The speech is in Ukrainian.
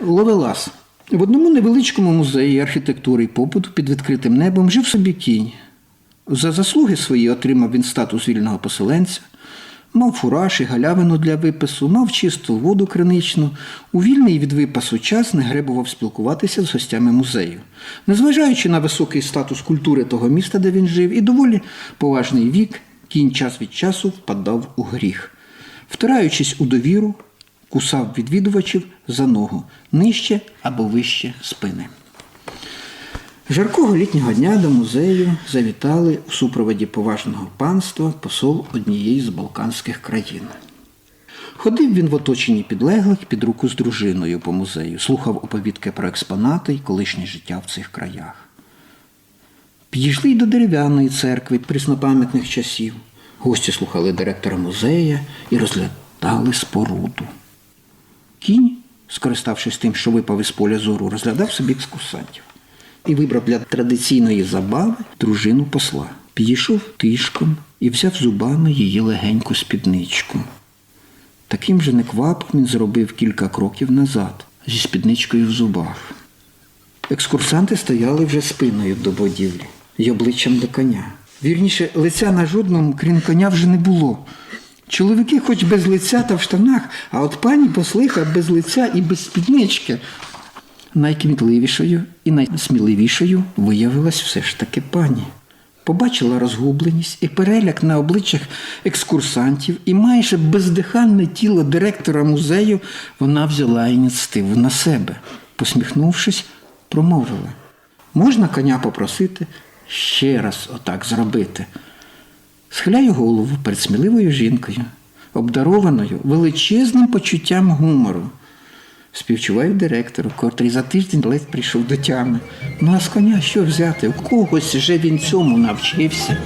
Ловелас. В одному невеличкому музеї архітектури і побуту під відкритим небом жив собі кінь. За заслуги свої отримав він статус вільного поселенця, мав фураж і галявину для випису, мав чисту воду криничну, у вільний від випасу час не гребував спілкуватися з гостями музею. Незважаючи на високий статус культури того міста, де він жив, і доволі поважний вік, кінь час від часу впадав у гріх. Втираючись у довіру, кусав відвідувачів за ногу нижче або вище спини. Жаркого літнього дня до музею завітали у супроводі поважного панства посол однієї з Балканських країн. Ходив він в оточенні підлеглих під руку з дружиною по музею, слухав оповідки про експонати і колишнє життя в цих краях. Підійшли й до дерев'яної церкви преснопам'ятних часів. Гості слухали директора музея і розглядали споруду. Скориставшись тим, що випав із поля зору, розглядав собі екскурсантів і вибрав для традиційної забави дружину посла. Підійшов тишком і взяв зубами її легеньку спідничку. Таким же неквапом він зробив кілька кроків назад зі спідничкою в зубах. Екскурсанти стояли вже спиною до будівлі й обличчям до коня. Вірніше, лиця на жодному, крім коня, вже не було. Чоловіки хоч без лиця та в штанах, а от пані послиха без лиця і без спіднички. Найкмітливішою і найсміливішою виявилась все ж таки пані. Побачила розгубленість і переляк на обличчях екскурсантів, і майже бездиханне тіло директора музею вона взяла ініціативу на себе. Посміхнувшись, промовила: можна коня попросити ще раз отак зробити. Схиляю голову перед сміливою жінкою, обдарованою величезним почуттям гумору. Співчуваю директору, котрий за тиждень ледь прийшов до тями. Ну а з коня що взяти? У когось же він цьому навчився.